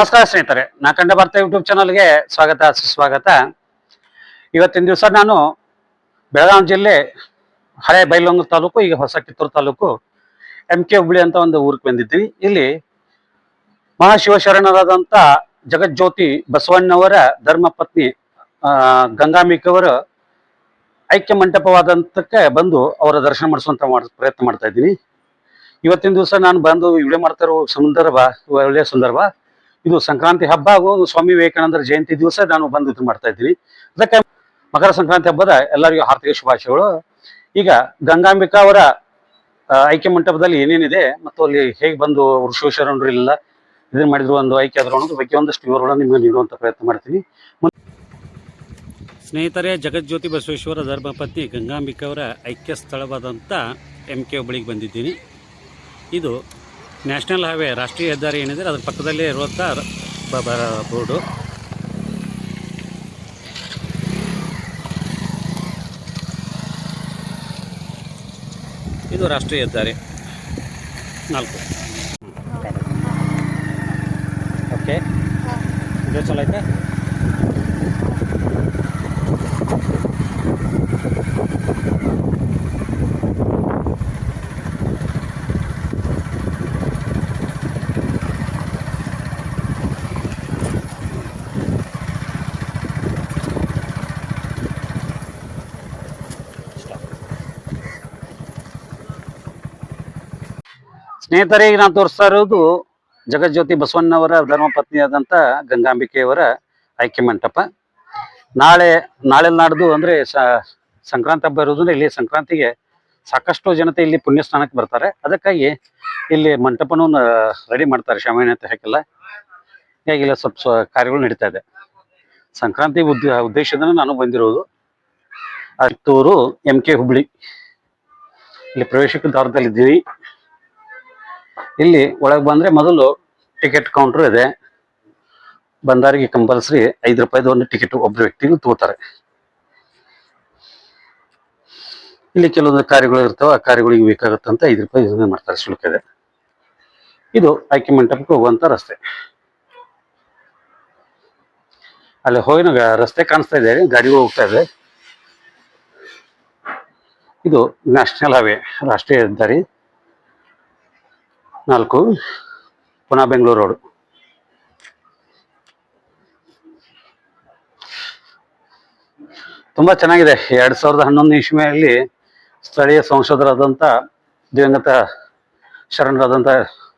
ನಮಸ್ಕಾರ ಸ್ನೇಹಿತರೆ, ನಾ ಕಂಡ ಭಾರತ ಯೂಟ್ಯೂಬ್ ಚಾನಲ್ಗೆ ಸ್ವಾಗತ, ಸುಸ್ವಾಗತ. ಇವತ್ತಿನ ದಿವಸ ನಾನು ಬೆಳಗಾವಿ ಜಿಲ್ಲೆ ಹಳೆ ಬೈಲೊಂಗ ತಾಲೂಕು, ಈಗ ಹೊಸ ಕಿತ್ತೂರು ತಾಲೂಕು ಎಂ ಕೆ ಹುಬ್ಳಿ ಅಂತ ಒಂದು ಊರಿಗೆ ಬಂದಿದ್ದೀನಿ. ಇಲ್ಲಿ ಮಹಾಶಿವಶರಣರಾದಂಥ ಜಗಜ್ಯೋತಿ ಬಸವಣ್ಣವರ ಧರ್ಮಪತ್ನಿ ಗಂಗಾಂಬಿಕವರ ಐಕ್ಯ ಮಂಟಪವಾದಂತಕ್ಕೆ ಬಂದು ಅವರ ದರ್ಶನ ಮಾಡಿಸುವಂತ ಮಾಡ್- ಪ್ರಯತ್ನ ಮಾಡ್ತಾ ಇದ್ದೀನಿ. ಇವತ್ತಿನ ದಿವಸ ನಾನು ಬಂದು ವಿಡಿಯೋ ಮಾಡ್ತಾ ಇರೋ ಸಂದರ್ಭ, ಒಳ್ಳೆಯ ಸಂದರ್ಭ. ಇದು ಸಂಕ್ರಾಂತಿ ಹಬ್ಬ ಹಾಗೂ ಸ್ವಾಮಿ ವಿವೇಕಾನಂದರ ಜಯಂತಿ ದಿವಸ ನಾನು ಬಂದು ಇದು ಮಾಡ್ತಾ ಇದ್ದೀನಿ. ಅದಕ್ಕೆ ಮಕರ ಸಂಕ್ರಾಂತಿ ಹಬ್ಬದ ಎಲ್ಲರಿಗೂ ಹಾರ್ದಿಕ ಶುಭಾಶಯಗಳು. ಈಗ ಗಂಗಾಂಬಿಕಾ ಅವರ ಐಕ್ಯ ಮಂಟಪದಲ್ಲಿ ಏನೇನಿದೆ ಮತ್ತು ಅಲ್ಲಿ ಹೇಗೆ ಬಂದು ವೃಷೇಶ್ವರರು ಇಲ್ಲ ಇದನ್ನ ಮಾಡಿದ್ರು ಒಂದು ಐಕ್ಯ ಆದ್ರು ಅನ್ನೋದ್ರ ಬಗ್ಗೆ ಒಂದಷ್ಟು ವಿವರಗಳನ್ನು ನಿಮಗೆ ನೀಡುವಂತ ಪ್ರಯತ್ನ ಮಾಡ್ತೀನಿ. ಸ್ನೇಹಿತರೆ, ಜಗಜ್ಯೋತಿ ಬಸವೇಶ್ವರ ಧರ್ಮಪತ್ನಿ ಗಂಗಾಂಬಿಕಾ ಅವರ ಐಕ್ಯ ಸ್ಥಳವಾದಂಥ ಎಂ ಕೆ ಬಂದಿದ್ದೀನಿ. ಇದು ನ್ಯಾಷನಲ್ ಹೈವೇ ರಾಷ್ಟ್ರೀಯ ಹೆದ್ದಾರಿ ಏನಿದೆ ಅದ್ರ ಪಕ್ಕದಲ್ಲಿ ಇರುವಂಥ ಬೋರ್ಡು. ಇದು ರಾಷ್ಟ್ರೀಯ ಹೆದ್ದಾರಿ. ನಾಲ್ಕು. ಓಕೆ. ಇದು ಚಲೋ ಐತೆ? ಸ್ನೇಹಿತರೆ, ಈಗ ನಾನು ತೋರಿಸ್ತಾ ಇರೋದು ಜಗಜ್ಯೋತಿ ಬಸವಣ್ಣವರ ಧರ್ಮಪತ್ನಿಯಾದಂಥ ಗಂಗಾಂಬಿಕೆಯವರ ಐಕ್ಯ ಮಂಟಪ. ನಾಳೆ ನಾಳೆ ನಾಡ್ದು ಅಂದ್ರೆ ಸಂಕ್ರಾಂತಿ ಹಬ್ಬ ಇರೋದ್ರಿಂದ ಇಲ್ಲಿ ಸಂಕ್ರಾಂತಿಗೆ ಸಾಕಷ್ಟು ಜನತೆ ಇಲ್ಲಿ ಪುಣ್ಯ ಸ್ನಾನಕ್ಕೆ ಬರ್ತಾರೆ. ಅದಕ್ಕಾಗಿ ಇಲ್ಲಿ ಮಂಟಪನೂ ರೆಡಿ ಮಾಡ್ತಾರೆ ಶಾಮಿಯಾನ ಅಂತ ಹಾಕಿಲ್ಲ ಹೀಗಾಗಿ ಇಲ್ಲಿ ಸ್ವಲ್ಪ ಸ್ವ- ಕಾರ್ಯಗಳು ನಡೀತಾ ಇದೆ. ಸಂಕ್ರಾಂತಿ ಉದ್ದ, ಉದ್ದೇಶದಿಂದ ನಾನು ಬಂದಿರೋದು. Attur M K Hubli. ಇಲ್ಲಿ ಪ್ರವೇಶಕ್ಕೆ ದ್ವಾರದಲ್ಲಿ ಇದ್ದೀವಿ ಇಲ್ಲಿ ಒಳಗೆ ಬಂದ್ರೆ ಮೊದಲು ಟಿಕೆಟ್ ಕೌಂಟರ್ ಇದೆ. ಬಂದಾರಿಗೆ ಕಂಪಲ್ಸರಿ ಐದು ರೂಪಾಯಿದು ಒಂದು ಟಿಕೆಟ್ ಒಬ್ಬ ವ್ಯಕ್ತಿಗೂ ತಗೋತಾರೆ. ಇಲ್ಲಿ ಕೆಲವೊಂದು ಕಾರ್ಯಗಳು ಇರ್ತಾವೆ, ಆ ಕಾರ್ಯಗಳಿಗೆ ಬೇಕಾಗುತ್ತಂತ ಐದು ರೂಪಾಯಿ ಇದನ್ನ ಮಾಡ್ತಾರೆ ಶುಲ್ಕ ಇದೆ ಇದು ಆಯ್ಕೆ ಮಂಟಪಕ್ಕೆ ಹೋಗುವಂತ ರಸ್ತೆ. ಅಲ್ಲಿ ಹೋಗಿನ ರಸ್ತೆ ಕಾಣಿಸ್ತಾ ಇದೆ, ಗಾಡಿಗಳು ಹೋಗ್ತಾ ಇದೆ. ಇದು ನ್ಯಾಷನಲ್ ಹೈವೇ ರಾಷ್ಟ್ರೀಯ ಹೆದ್ದಾರಿ. ನಾಲ್ಕು. ಪುನಃ ಬೆಂಗಳೂರು ರೋಡು. ತುಂಬಾ ಚೆನ್ನಾಗಿದೆ. ಎರಡು ಸಾವಿರದ ಹನ್ನೊಂದು ಇಸ್ವಿಯಲ್ಲಿ ಸ್ಥಳೀಯ ಸಂಸದರಾದಂಥ ದಿವಂಗತ ಶರಣರಾದಂಥ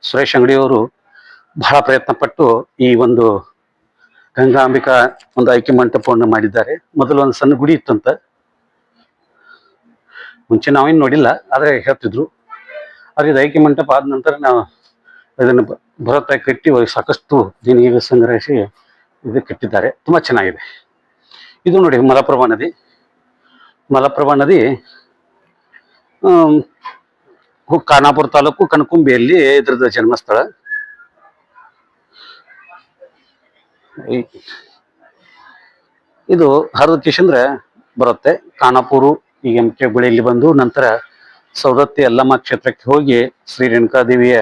ಸುರೇಶ್ ಅಂಗಡಿಯವರು ಬಹಳ ಪ್ರಯತ್ನ ಪಟ್ಟು ಈ ಒಂದು ಗಂಗಾಂಬಿಕಾ ಒಂದು ಆಯ್ಕೆ ಮಂಟಪವನ್ನು ಮಾಡಿದ್ದಾರೆ. ಮೊದಲು ಒಂದು ಸಣ್ಣ ಗುಡಿ ಇತ್ತಂತ. ಮುಂಚೆ ನಾವೇನು ನೋಡಿಲ್ಲ, ಆದರೆ ಹೇಳ್ತಿದ್ರು. ಆದ್ರೆ ಐಕ್ಯ ಮಂಟಪ ಆದ ನಂತರ ನಾವು ಇದನ್ನು ಬೃಹತ್ತಾಗಿ ಕಟ್ಟಿ ಸಾಕಷ್ಟು ಈಗ ಸಂಗ್ರಹಿಸಿ ಇದು ಕಟ್ಟಿದ್ದಾರೆ. ತುಂಬಾ ಚೆನ್ನಾಗಿದೆ. ಇದು ನೋಡಿ ಮಲಪ್ರಭಾ ನದಿ. ಮಲಪ್ರಭಾ ನದಿ ಖಾನಾಪುರ ತಾಲೂಕು ಕನಕುಂಬಿಯಲ್ಲಿ ಇದ್ರದ ಜನ್ಮಸ್ಥಳ. ಇದು ಹರಿದ ಕಿಶಂದ್ರೆ ಬರುತ್ತೆ. ಖಾನಾಪುರು ಈಗ ಎಂ ಕೆ ಬಂದು ನಂತರ ಸೌದತ್ತಿ ಅಲ್ಲಮ್ಮ ಕ್ಷೇತ್ರಕ್ಕೆ ಹೋಗಿ ಶ್ರೀ ರೇಣುಕಾದೇವಿಯ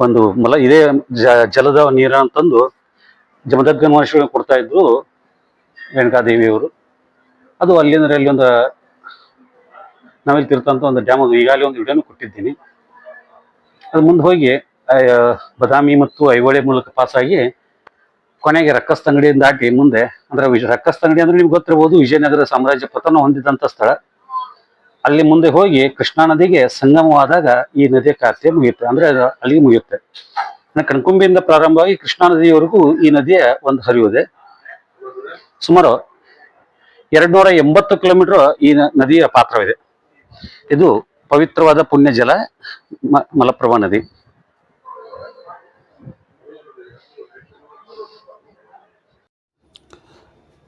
ಒಂದು ಮಲ, ಇದೇ ಜ- ಜಲದ ನೀರನ್ನು ತಂದು ಜಮದಗ್ಗ ಮಹರ್ಷಿಗಳು ಕೊಡ್ತಾ ಇದ್ರು ರೇಣುಕಾದೇವಿಯವರು. ಅದು ಅಲ್ಲಿಂದ್ರೆ ಅಲ್ಲಿ ಒಂದು ನಾವಿಲ್ಲಿ ತಿರ್ತಂತ ಒಂದು ಡ್ಯಾಮ್, ಈಗಾಗಲೇ ಒಂದು ವಿಡಿಯೋನು ಕೊಟ್ಟಿದ್ದೀನಿ. ಅದು ಮುಂದೆ ಹೋಗಿ ಬದಾಮಿ ಮತ್ತು ಐಹೊಳೆ ಮೂಲಕ ಪಾಸಾಗಿ ಕೊನೆಗೆ ರಕ್ಕಸ್ತಂಗಡಿಯಿಂದ ದಾಟಿ ಮುಂದೆ, ಅಂದ್ರೆ ರಕ್ಕಸ್ತಂಗಡಿ ಅಂದ್ರೆ ನಿಮ್ಗೆ ಗೊತ್ತಿರಬಹುದು ವಿಜಯನಗರ ಸಾಮ್ರಾಜ್ಯ ಪತನ ಹೊಂದಿದಂತ ಸ್ಥಳ. ಅಲ್ಲಿ ಮುಂದೆ ಹೋಗಿ ಕೃಷ್ಣಾ ನದಿಗೆ ಸಂಗಮವಾದಾಗ ಈ ನದಿಯ ಕಾರ್ಯ ಮುಗಿಯುತ್ತೆ. ಅಂದ್ರೆ ಅಲ್ಲಿ ಮುಗಿಯುತ್ತೆ. ಕಣ್ಕುಂಬಿಯಿಂದ ಪ್ರಾರಂಭವಾಗಿ ಕೃಷ್ಣಾ ನದಿಯವರೆಗೂ ಈ ನದಿಯ ಒಂದು ಹರಿಯುವುದೇ ಸುಮಾರು ಎರಡ್ನೂರ ಎಂಬತ್ತು ಕಿಲೋಮೀಟರ್ ಈ ನದಿಯ ಪಾತ್ರವಿದೆ. ಇದು ಪವಿತ್ರವಾದ ಪುಣ್ಯ ಜಲ ಮಲಪ್ರಭಾ ನದಿ.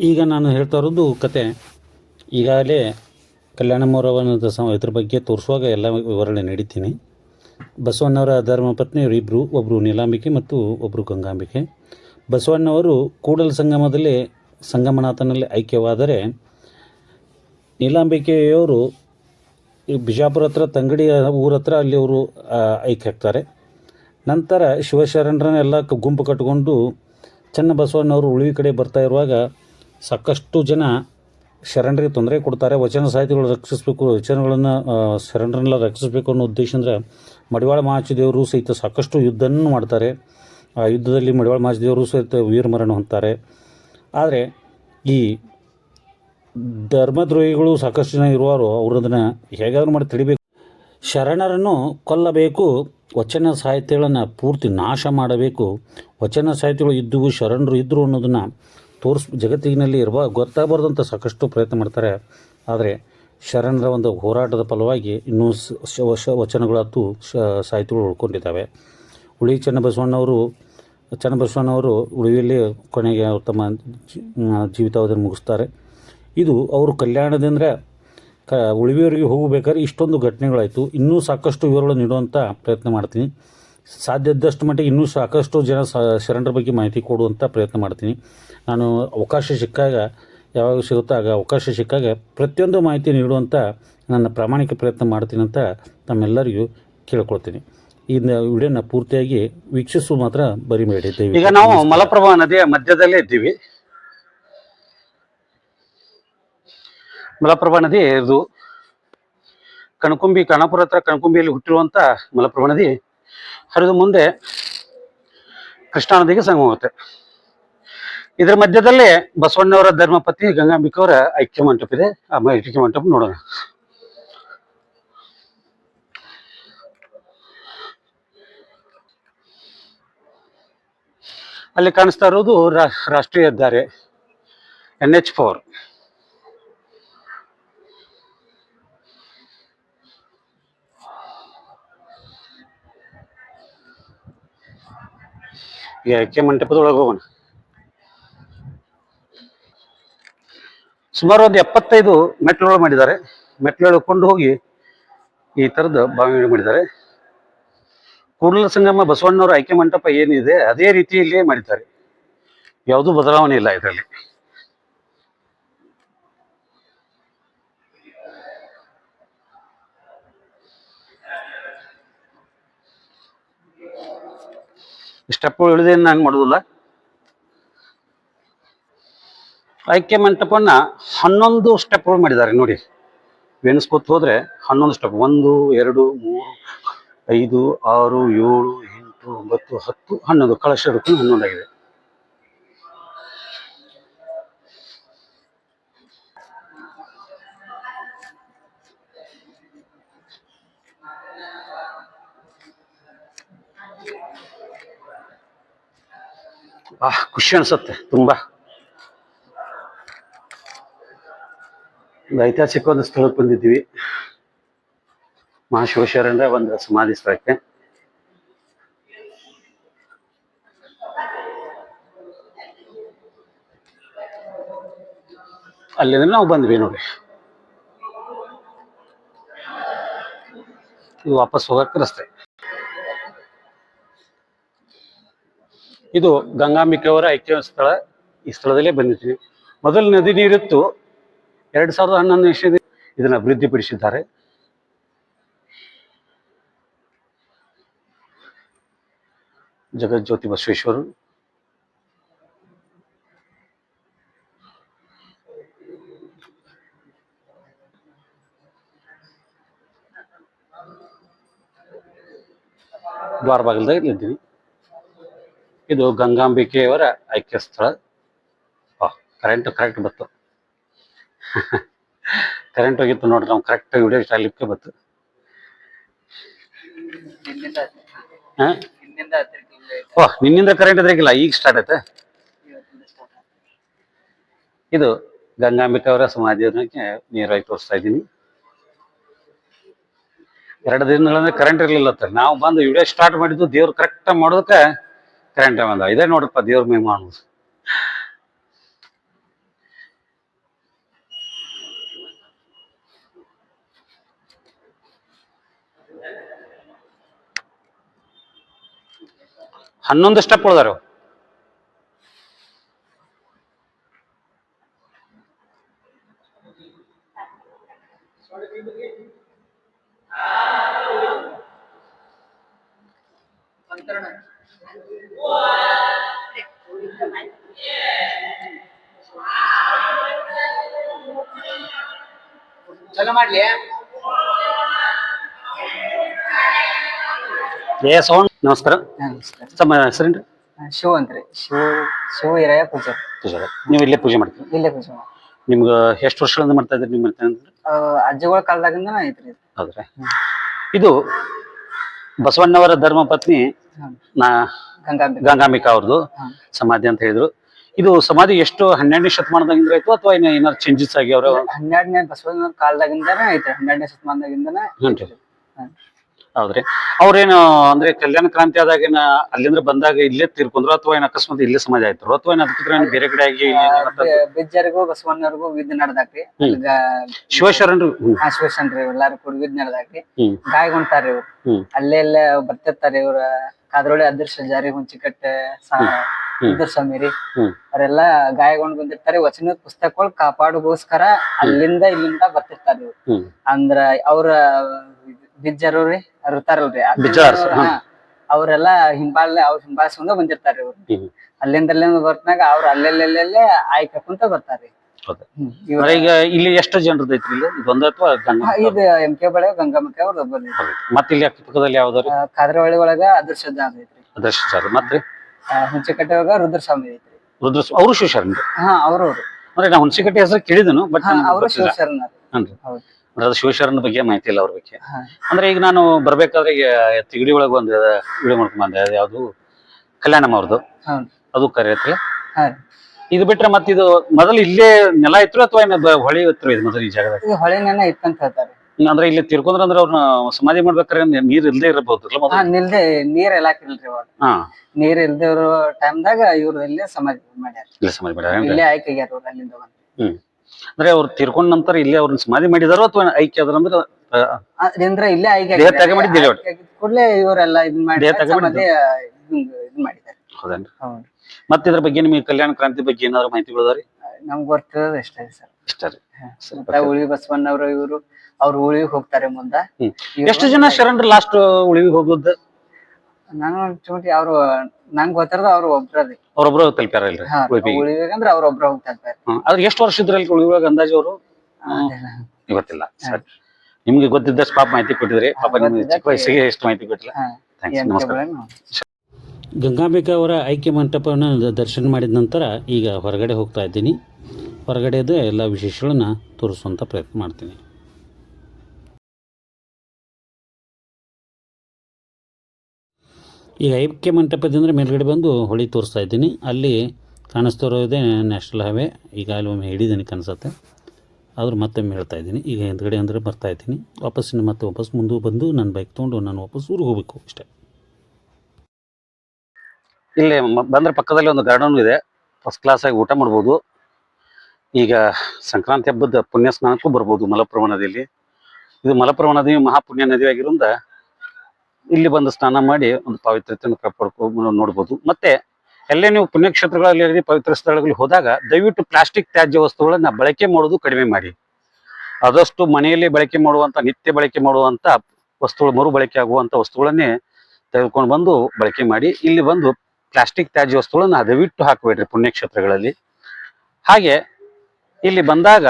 ಈಗ ನಾನು ಹೇಳ್ತಾ ಇರೋದು ಕತೆ ಈಗಾಗಲೇ ಕಲ್ಯಾಣಮೋರವನದ ಸಮ, ಇದ್ರ ಬಗ್ಗೆ ತೋರಿಸುವಾಗ ಎಲ್ಲ ವಿವರಣೆ ನೀಡಿದ್ದೀನಿ. ಬಸವಣ್ಣವರ ಧರ್ಮಪತ್ನಿ ಇಬ್ಬರು ಒಬ್ಬರು ನೀಲಾಂಬಿಕೆ ಮತ್ತು ಒಬ್ಬರು ಗಂಗಾಂಬಿಕೆ. ಬಸವಣ್ಣವರು ಕೂಡಲ ಸಂಗಮದಲ್ಲಿ, ಸಂಗಮನಾಥನಲ್ಲಿ ಐಕ್ಯವಾದರೆ ನೀಲಾಂಬಿಕೆಯವರು ಬಿಜಾಪುರ ಹತ್ರ ತಂಗಡಿ ಊರ ಹತ್ರ ಅಲ್ಲಿ ಅವರು ಐಕ್ಯ ಆಗ್ತಾರೆ. ನಂತರ ಶಿವಶರಣರನ್ನೆಲ್ಲ ಗುಂಪು ಕಟ್ಟಿಕೊಂಡು ಚನ್ನಬಸವಣ್ಣವರು ಉಳಿವಿ ಕಡೆ ಬರ್ತಾ ಇರುವಾಗ ಸಾಕಷ್ಟು ಜನ ಶರಣರಿಗೆ ತೊಂದರೆ ಕೊಡ್ತಾರೆ, ವಚನ ಸಾಹಿತ್ಯಗಳು ರಕ್ಷಿಸಬೇಕು, ವಚನಗಳನ್ನು ಶರಣರನ್ನೆಲ್ಲ ರಕ್ಷಿಸಬೇಕು ಅನ್ನೋ ಉದ್ದೇಶ ಅಂದರೆ ಮಡಿವಾಳ ಮಹಾಚಿದೇವರು ಸಹಿತ ಸಾಕಷ್ಟು ಯುದ್ಧವನ್ನು ಮಾಡ್ತಾರೆ. ಆ ಯುದ್ಧದಲ್ಲಿ ಮಡಿವಾಳ ಮಹಾಚಿದೇವರು ಸಹಿತ ವೀರಮರಣ ಹೊಂತಾರೆ ಆದರೆ ಈ ಧರ್ಮದ್ರೋಹಿಗಳು ಸಾಕಷ್ಟು ಜನ ಇರುವಾರು ಅದನ್ನು ಹೇಗಾದ್ರೂ ಮಾಡಿ ತಿಳಿಬೇಕು ಶರಣರನ್ನು ಕೊಲ್ಲಬೇಕು, ವಚನ ಸಾಹಿತ್ಯಗಳನ್ನು ಪೂರ್ತಿ ನಾಶ ಮಾಡಬೇಕು. ವಚನ ಸಾಹಿತ್ಯಗಳು ಇದ್ದವು ಶರಣರು ಇದ್ದರು ಅನ್ನೋದನ್ನು ತೋರಿಸ್ ಜಗತ್ತಿನಲ್ಲಿ ಇರುವ ಗೊತ್ತಾಗಬಾರ್ದಂತ ಸಾಕಷ್ಟು ಪ್ರಯತ್ನ ಮಾಡ್ತಾರೆ. ಆದರೆ ಶರಣರ ಒಂದು ಹೋರಾಟದ ಫಲವಾಗಿ ಇನ್ನೂ ವಚನಗಳಾತು ಶ ಸಾಹಿತ್ಯಗಳು ಉಳ್ಕೊಂಡಿದ್ದಾವೆ. ಉಳಿ ಚನ್ನಬಸವಣ್ಣವರು ಚನ್ನಬಸವಣ್ಣವರು ಉಳಿವಿಯಲ್ಲಿ ಕೊನೆಗೆ ತಮ್ಮ ಜೀವಿತಾವಧಿಯನ್ನು ಮುಗಿಸ್ತಾರೆ. ಇದು ಅವರು ಕಲ್ಯಾಣದಿಂದ ಕ, ಉಳಿವಿಯವರಿಗೆ ಹೋಗಬೇಕಾದ್ರೆ ಇಷ್ಟೊಂದು ಘಟನೆಗಳಾಯಿತು. ಇನ್ನೂ ಸಾಕಷ್ಟು ವಿವರಗಳು ನೀಡುವಂಥ ಪ್ರಯತ್ನ ಮಾಡ್ತೀನಿ. ಸಾಧ್ಯದಷ್ಟು ಮಟ್ಟಿಗೆ ಇನ್ನೂ ಸಾಕಷ್ಟು ಜನ ಸ, ಶರಣರ ಬಗ್ಗೆ ಮಾಹಿತಿ ಕೊಡುವಂಥ ಪ್ರಯತ್ನ ಮಾಡ್ತೀನಿ. ನಾನು ಅವಕಾಶ ಸಿಕ್ಕಾಗ, ಯಾವಾಗ ಸಿಗುತ್ತೋ ಆಗ ಅವಕಾಶ ಸಿಕ್ಕಾಗ ಪ್ರತಿಯೊಂದು ಮಾಹಿತಿ ನೀಡುವಂಥ ನನ್ನ ಪ್ರಾಮಾಣಿಕ ಪ್ರಯತ್ನ ಮಾಡ್ತೀನಿ ಅಂತ ತಮ್ಮೆಲ್ಲರಿಗೂ ಕೇಳ್ಕೊಳ್ತೀನಿ. ಈ ವಿಡಿಯೋನ ಪೂರ್ತಿಯಾಗಿ ವೀಕ್ಷಿಸುವ ಮಾತ್ರ ಬರಿಬೇಡಿ ದಯವಿಟ್ಟು. ಈಗ ನಾವು ಮಲಪ್ರಭಾ ನದಿಯ ಮಧ್ಯದಲ್ಲೇ ಇದ್ದೀವಿ. ಮಲಪ್ರಭಾ ನದಿ ಇದು ಕಣಕುಂಬಿ, ಕಣಪುರ ಹತ್ರ ಕಣಕುಂಬಿಯಲ್ಲಿ ಹುಟ್ಟಿರುವಂತ ಮಲಪ್ರಭಾ ನದಿ. ಹರಿದು ಮುಂದೆ ಕೃಷ್ಣಾ ನದಿಗೆ ಸಂಗಮವಾಗುತ್ತೆ. ಇದರ ಮಧ್ಯದಲ್ಲಿ ಬಸವಣ್ಣವರ ಧರ್ಮಪತಿ ಗಂಗಾಂಬಿಕವರ ಐಕ್ಯ ಮಂಟಪ ಇದೆ. ಆ ಐಕ್ಯ ಮಂಟಪ ನೋಡೋಣ. ಅಲ್ಲಿ ಕಾಣಿಸ್ತಾ ಇರೋದು ರಾಷ್ಟ್ರೀಯ ಹೆದ್ದಾರಿ ಎನ್ ಎಚ್ ಫೋರ್ ಈ ಐಕ್ಯ ಮಂಟಪದೊಳಗೆ ಹೋಗೋಣ. ಸುಮಾರು ಒಂದು ಎಪ್ಪತ್ತೈದು ಮೆಟ್ಲುಗಳು ಮಾಡಿದ್ದಾರೆ. ಮೆಟ್ಲು ಕೊಂಡು ಹೋಗಿ ಈ ಥರದ ಬಾವಿ ಮಾಡಿದ್ದಾರೆ. ಕೂಡಲ ಸಂಗಮ ಬಸವಣ್ಣವರ ಐಕ್ಯ ಮಂಟಪ ಏನಿದೆ, ಅದೇ ರೀತಿಯಲ್ಲಿ ಮಾಡಿದ್ದಾರೆ. ಯಾವುದೂ ಬದಲಾವಣೆ ಇಲ್ಲ ಇದರಲ್ಲಿ. ಸ್ಟೆಪ್ ಇಳಿದೇನು ನಾನು ಮಾಡೋದಿಲ್ಲ ಐಕ್ಯ ಮಂಟಪವನ್ನ ಹನ್ನೊಂದು ಸ್ಟೆಪ್ಗಳು ಮಾಡಿದ್ದಾರೆ, ನೋಡಿ. ಎಣಿಸ್ಕೊತ ಹೋದ್ರೆ ಹನ್ನೊಂದು ಸ್ಟೆಪ್ ಒಂದು, ಎರಡು, ಮೂರು, ಐದು, ಆರು, ಏಳು, ಎಂಟು, ಒಂಬತ್ತು, ಹತ್ತು, ಹನ್ನೊಂದು, ಕಳಶ ಹನ್ನೊಂದಾಗಿದೆ. ಆ ಖುಷಿ ಅನ್ಸುತ್ತೆ, ತುಂಬಾ. ಒಂದು ಐತಿಹಾಸಿಕವಾದ ಸ್ಥಳಕ್ಕೆ ಬಂದಿದ್ದೀವಿ. ಮಹಾಶಿವಶರಣರ ಒಂದು ಸಮಾಧಿ ಸ್ಥಳಕ್ಕೆ. ಅಲ್ಲಿಂದ ನಾವು ಬಂದ್ವಿ ನೋಡಿ. ಇದು ವಾಪಸ್ ಹೋಗಕ್ಕೆ ರಸ್ತೆ. ಇದು ಗಂಗಾಂಬಿಕೆಯವರ ಐತಿಹಾಸಿಕ ಸ್ಥಳ. ಈ ಸ್ಥಳದಲ್ಲೇ ಬಂದಿದ್ವಿ. ಮೊದಲು ನದಿ ನೀರಿತ್ತು. ಎರಡ್ ಸಾವಿರದ ಹನ್ನೊಂದು ಇಸ್ವಿಯಲ್ಲಿ ಇದನ್ನು ಅಭಿವೃದ್ಧಿಪಡಿಸಿದ್ದಾರೆ. ಜಗಜ್ಯೋತಿ ಬಸವೇಶ್ವರು. ದ್ವಾರ ಬಾಗಿಲ್ದಾಗ ಇದ್ದೀನಿ ಇದು ಗಂಗಾಂಬಿಕೆಯವರ ಐಕ್ಯ ಸ್ಥಳ ಕರೆಂಟ್ ಕರೆಕ್ಟ್ ಬತ್ತು ಕರೆಂಟ್ ಹೋಗಿತ್ತು ನೋಡ್ರಿ ನಾವು ಕರೆಕ್ಟ್ ವಿಡಿಯೋ ಸ್ಟಾಲಿಕ್ಕೆ ಬತ್ತು ಓಹ್ ನಿನ್ನಿಂದ ಕರೆಂಟ್ ಇದ್ರಾಗಿಲ್ಲ ಈಗ ಸ್ಟಾರ್ಟ್ ಆಯ್ತಾ? ಇದು ಗಂಗಾಂಬಿಕೆ ಅವರ ಸಮಾಧಿಯಕ್ಕೆ ನೀರಾಗಿ ತೋರಿಸ್ತಾ ಇದ್ದೀನಿ. ಎರಡು ದಿನಗಳಿಂದ ಕರೆಂಟ್ ಇರಲಿಲ್ಲ ನಾವು ಬಂದು ವಿಡಿಯೋ ಸ್ಟಾರ್ಟ್ ಮಾಡಿದ್ದು ದೇವ್ರು ಕರೆಕ್ಟ್ ಮಾಡೋದಕ್ಕೆ ಕರೆಂಟ್ ಬಂದ. ಇದೇ ನೋಡಪ್ಪ ದೇವ್ರ ಮೇ ಮಾಡೋದು ಹನ್ನೊಂದು ಸ್ಟೆಪ್ ಉಳ್ದಾರ ಚಲೋ ಮಾಡ್ಲಿ. ಏ ಸೌಂಡ್ ನಮಸ್ಕಾರ. ನಮಸ್ಕಾರ. ತಮ್ಮ ಹೆಸರೇನ್ರಿ? ಶಿವ ಅಂತ್ರಿ. ಶಿವ ಶಿವ ಹಿರಾಯ ಪೂಜೆ. ಪೂಜಾರಿ. ನೀವು ಇಲ್ಲೇ ಪೂಜೆ ಮಾಡ್ತೀರಿ? ಇಲ್ಲೇ ಪೂಜೆ ಮಾಡಿ ನಿಮ್ಗೆ ಎಷ್ಟು ವರ್ಷಗಳಿಂದ ಮಾಡ್ತಾ ಇದ್ರಿ ನೀವು ಮಾಡ್ತಾ ಇದ್ರಿ ಅಜ್ಜಿಗಳ ಕಾಲದಾಗಿಂದ ಐತ್ರಿ ಇದು. ಹೌದ್ರಾ. ಇದು ಬಸವಣ್ಣವರ ಧರ್ಮ ಪತ್ನಿ ಹ್ಮ್. ನಾ ಗಂಗಾಂಬಿಕೆ ಗಂಗಾಂಬಿಕಾ ಅವ್ರದ್ದು. ಸಮಾಧಿ ಅಂತ ಹೇಳಿದ್ರು. ಇದು ಸಮಾಧಿ ಎಷ್ಟು ಹನ್ನೆರಡನೇ ಶತಮಾನದಾಗಿಂದ ಆಯ್ತು ಅಥವಾ ಇನ್ನ ಏನಾದ್ರು ಚೇಂಜಸ್ ಆಗಿ ಅವ್ರ ಹನ್ನೆರಡನೇ ಬಸವಣ್ಣನ ಕಾಲದಾಗಿಂದನೇ ಐತ್ರಿ. ಹನ್ನೆರಡನೇ ಶತಮಾನದಾಗಿಂದನೇ ಹ್ಞೂ. ಹೌದ್ರಿ. ಅವ್ರೇನು ಅಂದ್ರೆ ಕಲ್ಯಾಣ ಕ್ರಾಂತಿ ಆದಾಗೇನ ಅಲ್ಲಿಂದ್ರ ಬಂದಾಗ ಇಲ್ಲೇ ತೀರ್ಕೊಂಡ್ರು ಅಥವಾ ಏನ್ ಅಕಸ್ಮಾತ್ ಇಲ್ಲೇ ಸಮಾಜ ಆಯ್ತು ಅಥವಾ ಏನ್ ಬೇರೆ ಕಡೆ ಆಗಿ ಬಿಜ್ಜರಿಗೂ ಬಸವಣ್ಣರಿಗೂ ವಿಧಿ ನಡೆದಾಕ್ರಿ. ಶಿವಶರಣರು ಹ್ಮ್. ಎಲ್ಲಾರು ಕೂಡ ವಿಧಿ ನಡೆದಾಕ್ರಿ. ಹ್ಮ್. ಗಾಯಗೊಂತಾರ್ರಿ ಇವ್ರು. ಅಲ್ಲೇ ಅಲ್ಲೇ ಬರ್ತಿರ್ತಾರೆ ಇವ್ರ. ಕಾದ್ರೋಳಿ ಅದೃಶ್ಯ ಜಾರಿ ಹುಂಚಿಕಟ್ಟೆ ಸ್ವಾಮಿರಿ ಅವರೆಲ್ಲಾ ಗಾಯಗೊಂಡ್ ಬಂದಿರ್ತಾರೆ ವಚನದ ಪುಸ್ತಕಗಳು ಕಾಪಾಡಗೋಸ್ಕರ ಅಲ್ಲಿಂದ ಇಲ್ಲಿಂದ ಬರ್ತಿರ್ತಾರೆ ಇವ್ರು. ಅಂದ್ರ ಅವ್ರ ಬಿಜ್ಜರು ರೀ ಅವ್ರ್ ಇರ್ತಾರಲ್ರಿ. ಬಿಜ್ಜಾರ್ಸ್, ಅವ್ರ- ಹ್ಮ್. ಹಾ, ಅವ್ರೆಲ್ಲ ಹಿಂಬಾಲ್ ಅವ್ರ ಹಿಂಬಾಲ್ಸ್ಕೊಂಡ ಬಂದಿರ್ತಾರೆ ಅವ್ರು ಹ್ಮ್. ಅಲ್ಲಿಂದ ಅಲ್ಲಿಂದ ಬರ್ತಾಗ ಅವ್ರ ಅಲ್ಲೆಲ್ಲೆಲ್ಲೆಲ್ಲೇ ಆಯ್ಕಕೊಂತ ಬರ್ತಾರೆ ಹೌದು. ಹ್ಮ್. ಇವ್ರ- ಅಂದ್ರೆ ಈಗ ಇಲ್ಲಿ ಎಷ್ಟು ಜನರದ್ದು ಐತ್ರಿ ಇಲ್ಲಿ? ಇದೊಂದು ಅಥವಾ ಹಾ, ಇದು ಎಂ ಕೆ ಬಳೆ ಗಂಗಮ್ಮಕ್ಕೆ ಅವ್ರ ಒಬ್ಬರು ಮತ್ತೆ ಇಲ್ಲಿ ಅಕ್ಕಪಕ್ಕದಲ್ಲಿ ಯಾವ್ದಾರು ಕಾದ್ರವಳ್ಳಿ ಒಳಗ ಅದರ್ಶದ ಐತ್ರಿ. ಅದರ್ಶ ಸರ್ ಮತ್ತೆ ಆ, ಹುಂಚಿಕಟ್ಟೆ ಒಳಗ ರುದ್ರಸ್ವಾಮಿ ಐತ್ರಿ. ರುದ್ರ ಅವರು ಶಿವಶರಣ ಹಾ ಅವ್ರವ್ರು. ಅಂದ್ರೆ ನಾ ಹುಣಸಿಕಟ್ಟೆ ಹೆಸರು ಕೇಳಿದನು ಬಟ್ ಹಾ ಅವರು ಶಿವಶರಣ ಹನ್ರಿ ಹೌದು. ಅಂದ್ರೆ ಅದು ಶಿವಶರಣ ಬಗ್ಗೆ ಮಾಹಿತಿ ಇಲ್ಲ ಅವ್ರ ಬಗ್ಗೆ. ಅಂದ್ರೆ ಈಗ ನಾನು ಬರ್ಬೇಕಾದ್ರೆ ಈಗ ತಿಗಡಿ ಒಳಗೆ ಒಂದ್ ವಿಡಿಯೋ ಮಾಡ್ಕೊಂಡ್ ಬಂದೆ. ಅದು ಯಾವುದು? ಕಲ್ಯಾಣಮ್ಮ ಅವ್ರದ್ದು ಅದು ಕರೆಯತ್ರಿ. ಇದು ಬಿಟ್ರೆ ಮತ್ತೆ ಇದು ಮೊದಲು ಇಲ್ಲೇ ನೆಲ ಇತ್ತು ಅಥವಾ ಹೊಳೆ ಇತ್ತು ಇದು ಮೊದಲು ಈ ಜಾಗದಾಗ? ಹೊಳೆ ನೆನ ಇತ್ತಂತ ಹೇಳ್ತಾರೆ. ಅಂದ್ರೆ ಇಲ್ಲಿ ತಿರ್ಕೊಂಡ್ರೆ ಅಂದ್ರೆ ಅವ್ರನ್ನ ಸಮಾಧಿ ಮಾಡ್ಬೇಕಾದ್ರೆ ನೀರ್ ಇಲ್ದೇ ಇರಬಹುದು ನಿಲ್ದೆ ನೀರ್ ಎಲ್ಲಾಕಿಲ್ರಿ ಅವಾಗ ಹಾ. ನೀರ್ ಇಲ್ದೇ ಇರೋ ಟೈಮ್ದಾಗ ಇವ್ರು ಇಲ್ಲೇ ಸಮಾಧಿ ಮಾಡ್ಯಾರ. ಇಲ್ಲೇ ಸಮಾಧಿ ಮಾಡ್ಯಾರ ಇಲ್ಲೇ ಆಯ್ಕೆ ಆಗ್ಯಾರ ಅಲ್ಲಿಂದ ಬಂದು. ಹ್ಮ್. ಅಂದ್ರೆ ಅವ್ರು ತೀರ್ಕೊಂಡ ನಂತರ ಇಲ್ಲೇ ಅವ್ರನ್ನ ಸಮಾಧಿ ಮಾಡಿದಾರ ಅಥವಾ ಐಕ್ಯ ಅದ್ರ ಅಂದ್ರೆ ಅದ್ರಿಂದ ಇಲ್ಲೇ ಆಯ್ಕೆ ದೇಹ ತ್ಯಾಗ ಮಾಡಿದ್ದೀರಿ ಅವ್ರು. ಕೂಡಲೇ ಇವರೆಲ್ಲ ಇದನ್ ಮಾಡಿ ದೇಹ ತ್ಯಾಗ ಸಮಾಧಿ ಮಾಡಿದ್ದಾರೆ. ಹೌದೇನ್ರಿ. ಹೌದು. ಮತ್ತೆ ಇದ್ರ ಬಗ್ಗೆ ನಿಮಗೆ ಕಲ್ಯಾಣ ಕ್ರಾಂತಿ ಬಗ್ಗೆ ಏನಾದ್ರು ಮಾಹಿತಿ ಅದಾವ್ರಿ ನಮ್ಗ್ ಗೊತ್ತಿರೋದು ಎಷ್ಟೇ ಸರ್. ಇಷ್ಟ ರೀ. ಸರಿ, ಮತ್ತೆ ಉಳಿ ಬಸವಣ್ಣವ್ರು ಇವರು ಅವ್ರು ಉಳಿಗೆ ಹೋಗ್ತಾರೆ ಮುಂದ. ಹ್ಮ್. ಇವ್ರು ಎಷ್ಟು ಜನ ಶರಣರು ಲಾಸ್ಟ್ ಉಳಿವಿ ಹೋಗುದು? ನಾನು ಚೂಟಿ ಅವ್ರು ನಂಗ್ ಗೊತ್ತಿರೋದು ಅವ್ರು ಒಬ್ರದೇ. ಅವ್ರೊಬ್ರು ತಲುಪ್ಯಾರ ಇಲ್ರಿ ಹಾ ಹೋಗಿ ಅವ್ರ ಒಬ್ರ ಹೋಗ್ತಾ ಇರ್ತಾರೆ ಹ್ಮ್. ಆದ್ರೆ ಎಷ್ಟು ವರ್ಷ ಇದ್ರಲ್ಲಿ ಉಳಿಯುವಾಗ ಅಂದಾಜು ಅವರು? ಗೊತ್ತಿಲ್ಲ. ಸರಿ. ನಿಮ್ಗೆ ಗೊತ್ತಿದ್ದಷ್ಟು ಪಾಪ ಮಾಹಿತಿ ಕೊಟ್ಟಿದ್ರಿ. ಪಾಪ ನಿಮ್ಗೆ ಚಿಕ್ಕ ವಯಸ್ಸಿಗೆ ಎಷ್ಟು ಮಾಹಿತಿ ಕೊಟ್ಟಿಲ್ಲ. ಥ್ಯಾಂಕ್ಸ್ ನಮಸ್ಕಾರ? ಅವರ ಆಯ್ಕೆ ಮಂಟಪವನ್ನು ದ- ದರ್ಶನ ಮಾಡಿದ ನಂತರ ಈಗ ಹೊರಗಡೆ ಹೋಗ್ತಾ ಇದ್ದೀನಿ. ಹೊರಗಡೆದು ಎಲ್ಲ ವಿಶೇಷಗಳನ್ನ ತೋರಿಸುವಂಥ ಪ್ರಯತ್ನ ಮಾಡ್ತೀನಿ. ಈಗ ಐಕ್ಯ ಮಂಟಪದಿಂದ ಮೇಲ್ಗಡೆ ಬಂದು ಹೊಳಿ ತೋರಿಸ್ತಾ ಇದ್ದೀನಿ. ಅಲ್ಲಿ ಕಾಣಿಸ್ತಾ ಇರೋದೇ ನ್ಯಾಷನಲ್ ಹೈವೇ ಈಗ ಅಲ್ಲಿ ಒಮ್ಮೆ ಹಿಡಿದೀನಿ ಕನ್ಸತ್ತೆ ಆದರೂ ಮತ್ತೊಮ್ಮೆ ಹೇಳ್ತಾ ಇದ್ದೀನಿ. ಈಗ ಹಿಂದ್ಗಡೆ ಅಂದರೆ ಬರ್ತಾ ಇದ್ದೀನಿ. ವಾಪಸ್ ಇನ್ನು ಮತ್ತೆ ವಾಪಸ್ ಮುಂದೆ ಬಂದು ನನ್ನ ಬೈಕ್ ತೊಗೊಂಡು ನಾನು ವಾಪಸ್ ಊರಿಗೆ ಹೋಗಬೇಕು ಅಷ್ಟೇ ಇಲ್ಲಿ ಬಂದ್ರ ಪಕ್ಕದಲ್ಲಿ ಒಂದು ಗಾರ್ಡನ್ ಇದೆ. ಫಸ್ಟ್ ಕ್ಲಾಸ್ ಆಗಿ ಊಟ ಮಾಡ್ಬೋದು. ಈಗ ಸಂಕ್ರಾಂತಿ ಹಬ್ಬದ ಪುಣ್ಯ ಸ್ನಾನಕ್ಕೂ ಬರ್ಬೋದು ಮಲಪ್ರಭಾ ನದಿಯಲ್ಲಿ ಇದು ಮಲಪ್ರಭಾ ನದಿ ಮಹಾಪುಣ್ಯ ನದಿ ಆಗಿರೋದ್ರಿಂದ ಇಲ್ಲಿ ಬಂದು ಸ್ನಾನ ಮಾಡಿ ಒಂದು ಪವಿತ್ರತೆಯನ್ನು ಕಾಪಾಡ್ಕೊ ನೋಡ್ಬೋದು. ಮತ್ತೆ ಎಲ್ಲೇ ನೀವು ಪುಣ್ಯಕ್ಷೇತ್ರಗಳಲ್ಲಿ ಪವಿತ್ರ ಸ್ಥಳಗಳಿಗೆ ಹೋದಾಗ ದಯವಿಟ್ಟು ಪ್ಲಾಸ್ಟಿಕ್ ತ್ಯಾಜ್ಯ ವಸ್ತುಗಳನ್ನ ಬಳಕೆ ಮಾಡೋದು ಕಡಿಮೆ ಮಾಡಿ. ಆದಷ್ಟು ಮನೆಯಲ್ಲಿ ಬಳಕೆ ಮಾಡುವಂತ, ನಿತ್ಯ ಬಳಕೆ ಮಾಡುವಂತ ವಸ್ತುಗಳು, ಮರು ಬಳಕೆ ಆಗುವಂತ ವಸ್ತುಗಳನ್ನೇ ತೆಗೆದುಕೊಂಡು ಬಂದು ಬಳಕೆ ಮಾಡಿ, ಇಲ್ಲಿ ಬಂದು ಪ್ಲಾಸ್ಟಿಕ್ ತ್ಯಾಜ್ಯ ವಸ್ತುಗಳನ್ನ ದಯವಿಟ್ಟು ಹಾಕಬೇಡ್ರಿ ಪುಣ್ಯಕ್ಷೇತ್ರಗಳಲ್ಲಿ. ಹಾಗೆ ಇಲ್ಲಿ ಬಂದಾಗ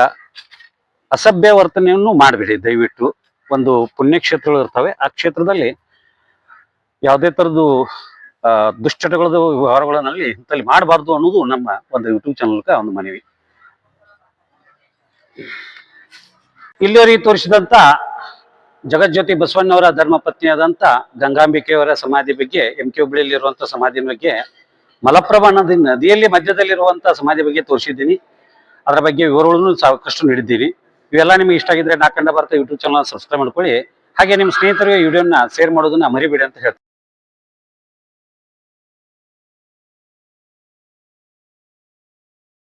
ಅಸಭ್ಯ ವರ್ತನೆಯನ್ನು ಮಾಡಬೇಡಿ ದಯವಿಟ್ಟು. ಒಂದು ಪುಣ್ಯಕ್ಷೇತ್ರಗಳು ಇರ್ತವೆ, ಆ ಕ್ಷೇತ್ರದಲ್ಲಿ ಯಾವುದೇ ತರದ್ದು ದುಶ್ಚಟಗಳ ದುಶ್ಚಟಗಳದ್ದು ವ್ಯವಹಾರಗಳಲ್ಲಿ ಇಂಥಲ್ಲಿ ಮಾಡಬಾರ್ದು ಅನ್ನೋದು ನಮ್ಮ ಒಂದು ಯೂಟ್ಯೂಬ್ ಚಾನಲ್ ಒಂದು ಮನವಿ. ಇಲ್ಲಿಯವರಿಗೆ ತೋರಿಸಿದಂತ ಜಗಜ್ಯೋತಿ ಬಸವಣ್ಣವರ ಧರ್ಮಪತ್ನಿಯಾದಂಥ ಗಂಗಾಂಬಿಕೆಯವರ ಸಮಾಧಿ ಬಗ್ಗೆ ಎಂ ಕೆ ಹುಬ್ಳಿಯಲ್ಲಿರುವಂಥ ಸಮಾಧಿ ಬಗ್ಗೆ ಮಲಪ್ರಭಾ ನದಿ ನದಿಯಲ್ಲಿ ಮಧ್ಯದಲ್ಲಿರುವಂಥ ಸಮಾಧಿ ಬಗ್ಗೆ ತೋರಿಸಿದ್ದೀನಿ. ಅದರ ಬಗ್ಗೆ ವಿವರಗಳನ್ನು ಸಾಕಷ್ಟು ನೀಡಿದ್ದೀನಿ ಇವೆಲ್ಲ ನಿಮಗೆ ಇಷ್ಟ ಆಗಿದ್ರೆ Naa Kanda Bharata YouTube channel subscribe ಮಾಡ್ಕೊಳ್ಳಿ. ಹಾಗೆ ನಿಮ್ಮ ಸ್ನೇಹಿತರಿಗೆ ವಿಡಿಯೋನ ಶೇರ್ ಮಾಡೋದನ್ನ ಮರಿಬೇಡಿ ಅಂತ ಹೇಳ್ತೀನಿ.